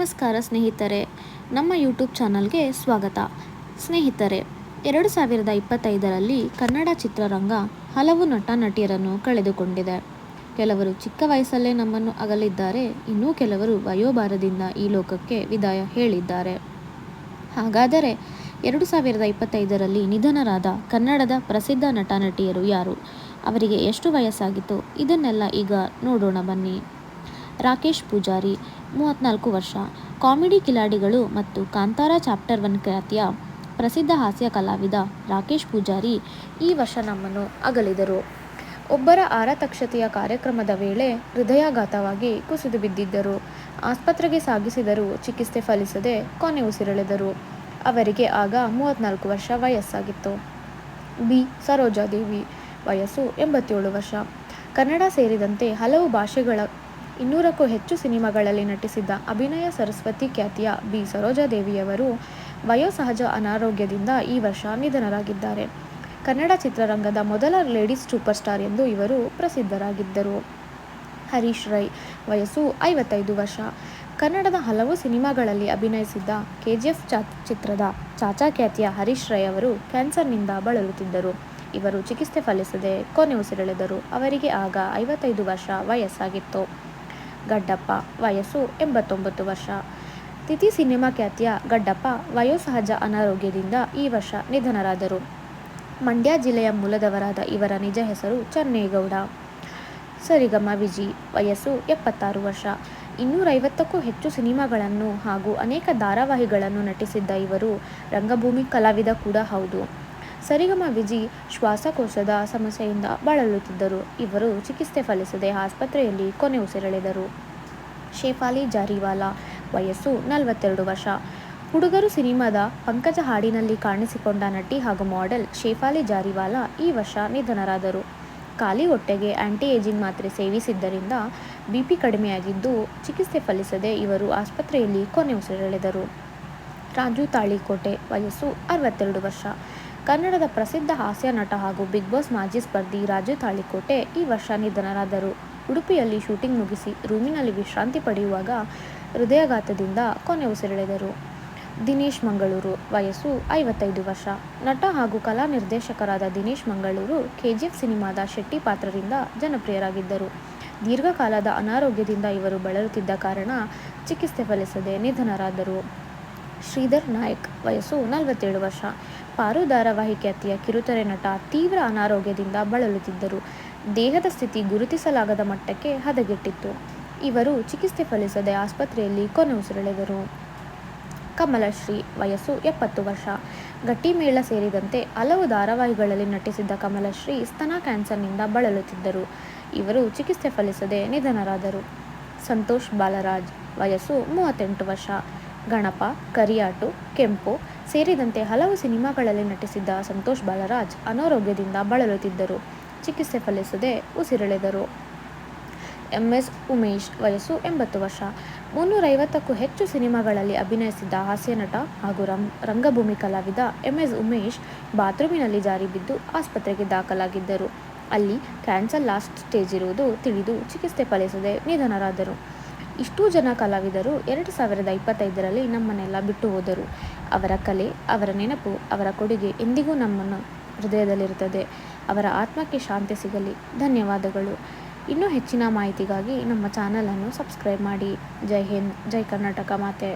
ನಮಸ್ಕಾರ ಸ್ನೇಹಿತರೆ, ನಮ್ಮ ಯೂಟ್ಯೂಬ್ ಚಾನಲ್ಗೆ ಸ್ವಾಗತ. ಸ್ನೇಹಿತರೆ, ಎರಡು ಸಾವಿರದ ಇಪ್ಪತ್ತೈದರಲ್ಲಿ ಕನ್ನಡ ಚಿತ್ರರಂಗ ಹಲವು ನಟ ನಟಿಯರನ್ನು ಕಳೆದುಕೊಂಡಿದೆ. ಕೆಲವರು ಚಿಕ್ಕ ವಯಸ್ಸಲ್ಲೇ ನಮ್ಮನ್ನು ಅಗಲಿದ್ದಾರೆ, ಇನ್ನೂ ಕೆಲವರು ವಯೋಭಾರದಿಂದ ಈ ಲೋಕಕ್ಕೆ ವಿದಾಯ ಹೇಳಿದ್ದಾರೆ. ಹಾಗಾದರೆ, ಎರಡು ಸಾವಿರದ ಇಪ್ಪತ್ತೈದರಲ್ಲಿ ನಿಧನರಾದ ಕನ್ನಡದ ಪ್ರಸಿದ್ಧ ನಟ ನಟಿಯರು ಯಾರು? ಅವರಿಗೆ ಎಷ್ಟು ವಯಸ್ಸಾಗಿತ್ತು? ಇದನ್ನೆಲ್ಲ ಈಗ ನೋಡೋಣ ಬನ್ನಿ. ರಾಕೇಶ್ ಪೂಜಾರಿ ಮೂವತ್ತ್ನಾಲ್ಕು ವರ್ಷ. ಕಾಮಿಡಿ ಕಿಲಾಡಿಗಳು ಮತ್ತು ಕಾಂತಾರ ಚಾಪ್ಟರ್ ಒನ್ ಖ್ಯಾತಿಯ ಪ್ರಸಿದ್ಧ ಹಾಸ್ಯ ಕಲಾವಿದ ರಾಕೇಶ್ ಪೂಜಾರಿ ಈ ವರ್ಷ ನಮ್ಮನ್ನು ಅಗಲಿದರು. ಒಬ್ಬರ ಆರತಕ್ಷತೆಯ ಕಾರ್ಯಕ್ರಮದ ವೇಳೆ ಹೃದಯಾಘಾತವಾಗಿ ಕುಸಿದು ಬಿದ್ದಿದ್ದರು. ಆಸ್ಪತ್ರೆಗೆ ಸಾಗಿಸಿದರೂ ಚಿಕಿತ್ಸೆ ಫಲಿಸದೆ ಕೊನೆ ಉಸಿರೆಳೆದರು. ಅವರಿಗೆ ಆಗ ಮೂವತ್ತ್ನಾಲ್ಕು ವರ್ಷ ವಯಸ್ಸಾಗಿತ್ತು. ಬಿ. ಸರೋಜಾದೇವಿ ವಯಸ್ಸು ಎಂಬತ್ತೇಳು ವರ್ಷ. ಕನ್ನಡ ಸೇರಿದಂತೆ ಹಲವು ಭಾಷೆಗಳ ಇನ್ನೂರಕ್ಕೂ ಹೆಚ್ಚು ಸಿನಿಮಾಗಳಲ್ಲಿ ನಟಿಸಿದ್ದ ಅಭಿನಯ ಸರಸ್ವತಿ ಖ್ಯಾತಿಯ ಬಿ. ಸರೋಜಾದೇವಿಯವರು ವಯೋಸಹಜ ಅನಾರೋಗ್ಯದಿಂದ ಈ ವರ್ಷ ನಿಧನರಾಗಿದ್ದಾರೆ. ಕನ್ನಡ ಚಿತ್ರರಂಗದ ಮೊದಲ ಲೇಡೀಸ್ ಸೂಪರ್ ಸ್ಟಾರ್ ಎಂದು ಇವರು ಪ್ರಸಿದ್ಧರಾಗಿದ್ದರು. ಹರೀಶ್ ರೈ ವಯಸ್ಸು ಐವತ್ತೈದು ವರ್ಷ. ಕನ್ನಡದ ಹಲವು ಸಿನಿಮಾಗಳಲ್ಲಿ ಅಭಿನಯಿಸಿದ್ದ ಕೆಜಿಎಫ್ ಚಾ ಚಿತ್ರದ ಚಾಚಾ ಖ್ಯಾತಿಯ ಹರೀಶ್ ರೈ ಅವರು ಕ್ಯಾನ್ಸರ್ನಿಂದ ಬಳಲುತ್ತಿದ್ದರು. ಇವರು ಚಿಕಿತ್ಸೆ ಫಲಿಸದೆ ಕೊನೆ ಉಸಿರೆಳೆದರು ಅವರಿಗೆ ಆಗ ಐವತ್ತೈದು ವರ್ಷ ವಯಸ್ಸಾಗಿತ್ತು. ಗಡ್ಡಪ್ಪ, ವಯಸ್ಸು ಎಂಬತ್ತೊಂಬತ್ತು ವರ್ಷ. ತಿಥಿ ಸಿನಿಮಾ ಖ್ಯಾತಿಯ ಗಡ್ಡಪ್ಪ ವಯೋಸಹಜ ಅನಾರೋಗ್ಯದಿಂದ ಈ ವರ್ಷ ನಿಧನರಾದರು. ಮಂಡ್ಯ ಜಿಲ್ಲೆಯ ಮೂಲದವರಾದ ಇವರ ನಿಜ ಹೆಸರು ಚನ್ನೇಗೌಡ. ಸರಿಗಮ ವಿಜಿ, ವಯಸ್ಸು ಎಪ್ಪತ್ತಾರು ವರ್ಷ. ಇನ್ನೂರೈವತ್ತಕ್ಕೂ ಹೆಚ್ಚು ಸಿನಿಮಾಗಳನ್ನು ಹಾಗೂ ಅನೇಕ ಧಾರಾವಾಹಿಗಳನ್ನು ನಟಿಸಿದ್ದ ಇವರು ರಂಗಭೂಮಿ ಕಲಾವಿದ ಕೂಡ ಹೌದು. ಸರಿಗಮ ವಿಜಿ ಶ್ವಾಸಕೋಶದ ಸಮಸ್ಯೆಯಿಂದ ಬಳಲುತ್ತಿದ್ದರು. ಇವರು ಚಿಕಿತ್ಸೆ ಫಲಿಸದೆ ಆಸ್ಪತ್ರೆಯಲ್ಲಿ ಕೊನೆ ಉಸಿರೆಳೆದರು ಶೇಫಾಲಿ ಜಾರಿವಾಲಾ, ವಯಸ್ಸು ನಲವತ್ತೆರಡು ವರ್ಷ. ಹುಡುಗರು ಸಿನಿಮಾದ ಪಂಕಜ ಹಾಡಿನಲ್ಲಿ ಕಾಣಿಸಿಕೊಂಡ ನಟಿ ಹಾಗೂ ಮಾಡೆಲ್ ಶೇಫಾಲಿ ಜಾರಿವಾಲಾ ಈ ವರ್ಷ ನಿಧನರಾದರು. ಖಾಲಿ ಹೊಟ್ಟೆಗೆ ಆ್ಯಂಟಿ ಏಜಿಂಗ್ ಮಾತ್ರೆ ಸೇವಿಸಿದ್ದರಿಂದ ಬಿಪಿ ಕಡಿಮೆಯಾಗಿದ್ದು ಚಿಕಿತ್ಸೆ ಫಲಿಸದೆ ಇವರು ಆಸ್ಪತ್ರೆಯಲ್ಲಿ ಕೊನೆ ಉಸಿರೆಳೆದರು ರಾಜು ತಾಳಿಕೋಟೆ, ವಯಸ್ಸು ಅರವತ್ತೆರಡು ವರ್ಷ. ಕನ್ನಡದ ಪ್ರಸಿದ್ಧ ಹಾಸ್ಯ ನಟ ಹಾಗೂ ಬಿಗ್ ಬಾಸ್ ಮಾಜಿ ಸ್ಪರ್ಧಿ ರಾಜು ತಾಳಿಕೋಟೆ ಈ ವರ್ಷ ನಿಧನರಾದರು. ಉಡುಪಿಯಲ್ಲಿ ಶೂಟಿಂಗ್ ಮುಗಿಸಿ ರೂಮಿನಲ್ಲಿ ವಿಶ್ರಾಂತಿ ಪಡೆಯುವಾಗ ಹೃದಯಾಘಾತದಿಂದ ಕೊನೆ ಉಸಿರೆಳೆದರು. ದಿನೇಶ್ ಮಂಗಳೂರು, ವಯಸ್ಸು ಐವತ್ತೈದು ವರ್ಷ. ನಟ ಹಾಗೂ ಕಲಾ ನಿರ್ದೇಶಕರಾದ ದಿನೇಶ್ ಮಂಗಳೂರು, ಕೆಜಿಎಫ್ ಸಿನಿಮಾದ ಶೆಟ್ಟಿ ಪಾತ್ರದಿಂದ ಜನಪ್ರಿಯರಾಗಿದ್ದರು. ದೀರ್ಘಕಾಲದ ಅನಾರೋಗ್ಯದಿಂದ ಇವರು ಬಳಲುತ್ತಿದ್ದ ಕಾರಣ ಚಿಕಿತ್ಸೆ ಫಲಿಸದೆ ನಿಧನರಾದರು. ಶ್ರೀಧರ್ ನಾಯಕ್, ವಯಸ್ಸು ನಲವತ್ತೇಳು ವರ್ಷ. ಪಾರು ಧಾರಾವಾಹಿ ಖ್ಯಾತಿಯ ಕಿರುತೆರೆ ನಟ ತೀವ್ರ ಅನಾರೋಗ್ಯದಿಂದ ಬಳಲುತ್ತಿದ್ದರು. ದೇಹದ ಸ್ಥಿತಿ ಗುರುತಿಸಲಾಗದ ಮಟ್ಟಕ್ಕೆ ಹದಗೆಟ್ಟಿತ್ತು. ಇವರು ಚಿಕಿತ್ಸೆ ಫಲಿಸದೆ ಆಸ್ಪತ್ರೆಯಲ್ಲಿ ಕೊನೆ ಉಸಿರೆಳೆದರು. ಕಮಲಶ್ರೀ ವಯಸ್ಸು ಎಪ್ಪತ್ತು ವರ್ಷ. ಗಟ್ಟಿಮೇಳ ಸೇರಿದಂತೆ ಹಲವು ಧಾರಾವಾಹಿಗಳಲ್ಲಿ ನಟಿಸಿದ್ದ ಕಮಲಶ್ರೀ ಸ್ತನ ಕ್ಯಾನ್ಸರ್ನಿಂದ ಬಳಲುತ್ತಿದ್ದರು. ಇವರು ಚಿಕಿತ್ಸೆ ಫಲಿಸದೆ ನಿಧನರಾದರು. ಸಂತೋಷ್ ಬಾಲರಾಜ್, ವಯಸ್ಸು ಮೂವತ್ತೆಂಟು ವರ್ಷ. ಗಣಪ, ಕರಿಯಾಟು, ಕೆಂಪು ಸೇರಿದಂತೆ ಹಲವು ಸಿನಿಮಾಗಳಲ್ಲಿ ನಟಿಸಿದ್ದ ಸಂತೋಷ್ ಬಾಲರಾಜ್ ಅನಾರೋಗ್ಯದಿಂದ ಬಳಲುತ್ತಿದ್ದರು. ಚಿಕಿತ್ಸೆ ಫಲಿಸದೆ ಉಸಿರೆಳೆದರು. ಎಂ. ಎಸ್. ಉಮೇಶ್ ವಯಸ್ಸು ಎಂಬತ್ತು ವರ್ಷ. ಮುನ್ನೂರೈವತ್ತಕ್ಕೂ ಹೆಚ್ಚು ಸಿನಿಮಾಗಳಲ್ಲಿ ಅಭಿನಯಿಸಿದ್ದ ಹಾಸ್ಯನಟ ಹಾಗೂ ರಂ ರಂಗಭೂಮಿ ಕಲಾವಿದ ಎಂ. ಎಸ್. ಉಮೇಶ್ ಬಾತ್ರೂಮಿನಲ್ಲಿ ಜಾರಿ ಬಿದ್ದು ಆಸ್ಪತ್ರೆಗೆ ದಾಖಲಾಗಿದ್ದರು. ಅಲ್ಲಿ ಕ್ಯಾನ್ಸರ್ ಲಾಸ್ಟ್ ಸ್ಟೇಜ್ ಇರುವುದು ತಿಳಿದು ಚಿಕಿತ್ಸೆ ಫಲಿಸದೆ ನಿಧನರಾದರು. ಇಷ್ಟೂ ಜನ ಕಲಾವಿದರು ಎರಡು ಸಾವಿರದ ಇಪ್ಪತ್ತೈದರಲ್ಲಿ ನಮ್ಮನ್ನೆಲ್ಲ ಬಿಟ್ಟು ಹೋದರು. ಅವರ ಕಲೆ, ಅವರ ನೆನಪು, ಅವರ ಕೊಡುಗೆ ಎಂದಿಗೂ ನಮ್ಮನ್ನು ಹೃದಯದಲ್ಲಿರುತ್ತದೆ. ಅವರ ಆತ್ಮಕ್ಕೆ ಶಾಂತಿ ಸಿಗಲಿ. ಧನ್ಯವಾದಗಳು. ಇನ್ನೂ ಹೆಚ್ಚಿನ ಮಾಹಿತಿಗಾಗಿ ನಮ್ಮ ಚಾನಲನ್ನು ಸಬ್ಸ್ಕ್ರೈಬ್ ಮಾಡಿ. ಜೈ ಹಿಂದ್, ಜೈ ಕರ್ನಾಟಕ ಮಾತೆ.